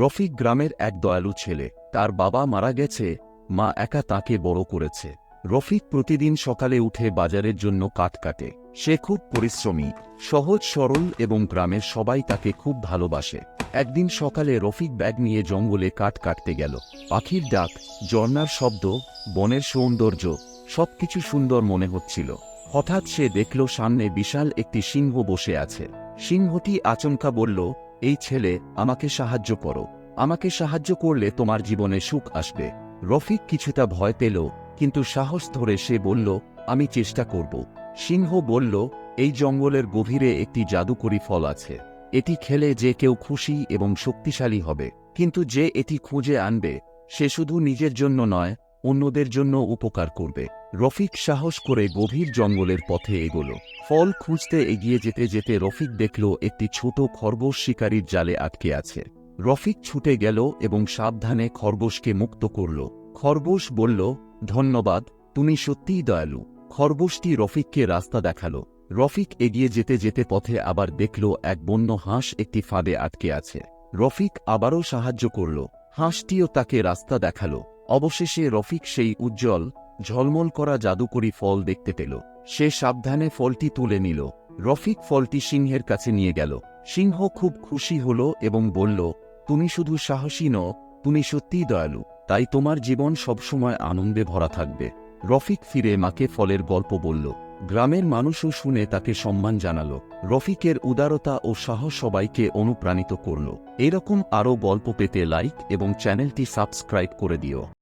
রফিক গ্রামের এক দয়ালু ছেলে। তার বাবা মারা গেছে, মা একা তাকে বড় করেছে। রফিক প্রতিদিন সকালে উঠে বাজারের জন্য কাঠ কাটে। সে খুব পরিশ্রমী, সহজ সরল এবং গ্রামের সবাই তাকে খুব ভালোবাসে। একদিন সকালে রফিক ব্যাগ নিয়ে জঙ্গলে কাঠ কাটতে গেল। পাখির ডাক ঝর্নার শব্দ, বনের সৌন্দর্য, সবকিছু সুন্দর মনে হচ্ছিল। হঠাৎ সে দেখল সামনে বিশাল একটি সিংহ বসে আছে। সিংহটি আচমকা বলল এই ছেলে, আমাকে সাহায্য করো। আমাকে সাহায্য করলে তোমার জীবনে সুখ আসবে। রফিক কিছুটা ভয় পেল, কিন্তু সাহস ধরে সে বলল, আমি চেষ্টা করব। সিংহ বলল, এই জঙ্গলের গভীরে একটি জাদুকরী ফল আছে। এটি খেলে যে কেউ খুশি এবং শক্তিশালী হবে। কিন্তু যে এটি খুঁজে আনবে, সে শুধু নিজের জন্য নয়, অন্যদের জন্য উপকার করবে। রফিক সাহস করে গভীর জঙ্গলের পথে এগোল। ফল খুঁজতে এগিয়ে যেতে যেতে রফিক দেখল একটি ছোট খরগোশ শিকারীর জালে আটকে আছে। রফিক ছুটে গেল এবং সাবধানে খরগোশকে মুক্ত করল। খরগোশ বলল, ধন্যবাদ, তুমি সত্যিই দয়ালু। খরগোশটি রফিককে রাস্তা দেখাল। রফিক এগিয়ে যেতে যেতে পথে আবার দেখল এক বন্য হাঁস একটি ফাঁদে আটকে আছে। রফিক আবারও সাহায্য করল। হাঁসটিও তাকে রাস্তা দেখাল। অবশেষে রফিক সেই উজ্জ্বল ঝলমল করা জাদুকরী ফল দেখতে পেল। সে সাবধানে ফলটি তুলে নিল। রফিক ফলটি সিংহের কাছে নিয়ে গেল। সিংহ খুব খুশি হল এবং বলল, তুমি শুধু সাহসী ন তুমি সত্যিই দয়ালু। তাই তোমার জীবন সবসময় আনন্দে ভরা থাকবে। রফিক ফিরে মাকে ফলের গল্প বলল। গ্রামের মানুষও শুনে তাকে সম্মান জানাল। রফিকের উদারতা ও সাহস সবাইকে অনুপ্রাণিত করল। এরকম আরও গল্প পেতে লাইক এবং চ্যানেলটি সাবস্ক্রাইব করে দিও।